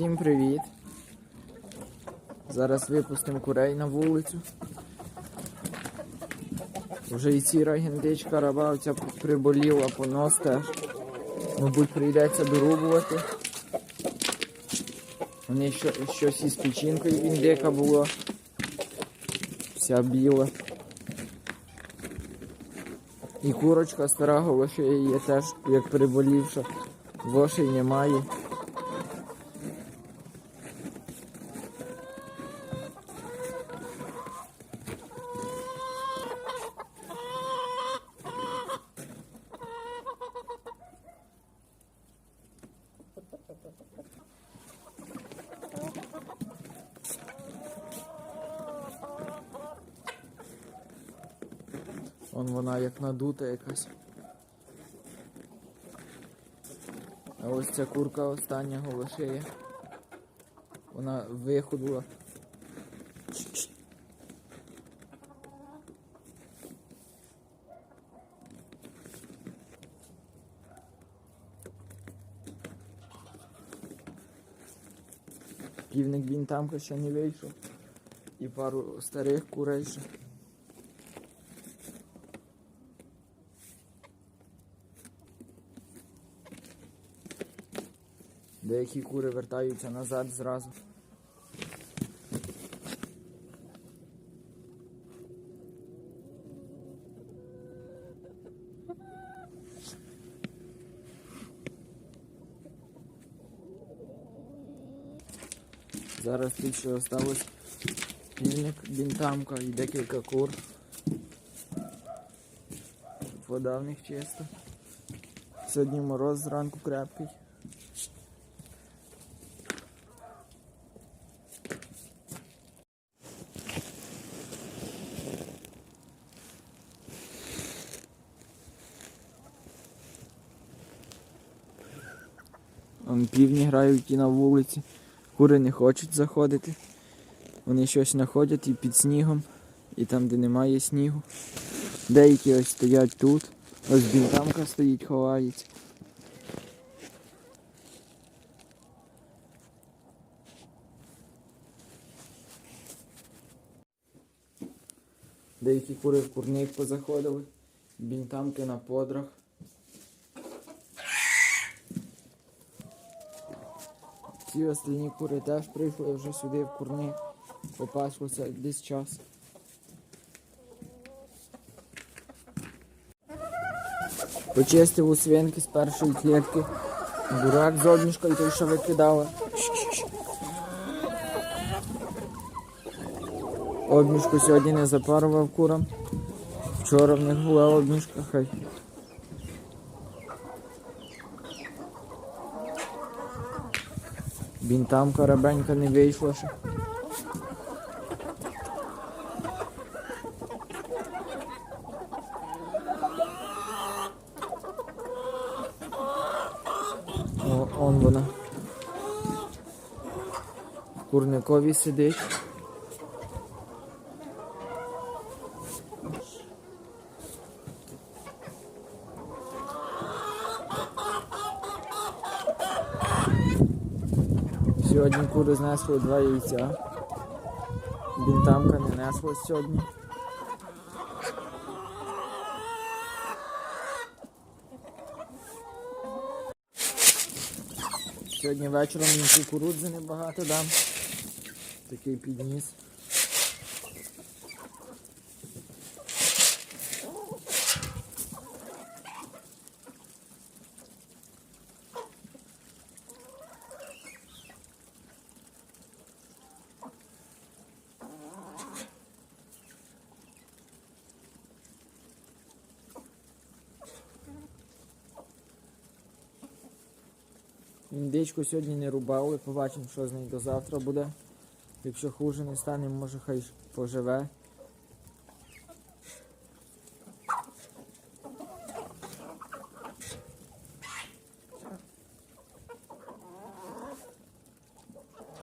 Всім привіт! Зараз випустимо курей на вулицю. Вже і ціра гендичка рабавця приболіла, понос теж. Мабуть, прийдеться дорубувати. Вони що, щось із печінкою індика було. Вся біла. І курочка стара голошея є теж, як приболівша. Вошей немає. Вон вона як надута якась. А ось ця курка остання голошея. Вона виходила. Півник він там ще не вийшов. І пару старих курей ще. Деякі кури вертаються назад зразу. Зараз тут ще осталось бінтамка і декілька кур. Вода в них чиста. Сьогодні мороз зранку крепкий. Вон півні грають і на вулиці. Кури не хочуть заходити. Вони щось знаходять і під снігом, і там, де немає снігу. Деякі ось стоять тут. Ось бінтамка стоїть, ховається. Деякі кури в курник позаходили, бінтамки на подрах. Ці остальні кури теж прийшли вже сюди в курник. Попаслося десь час. Почистив у свинки з першої клітки. Бурак з обніжкою той, що викидала. Обніжку сьогодні не запарував курам. Вчора в них була обніжка, хай. Бінтам корабенька не вийшла ще. О, он. В курникові сидить. Сьогодні кури знесли два яйця. Бінтамка не несла сьогодні. Сьогодні вечором він кукурудзи небагато дам. Такий підніс. Індичку сьогодні не рубали, побачимо, що з нею до завтра буде. Якщо хуже не стане, може хай поживе.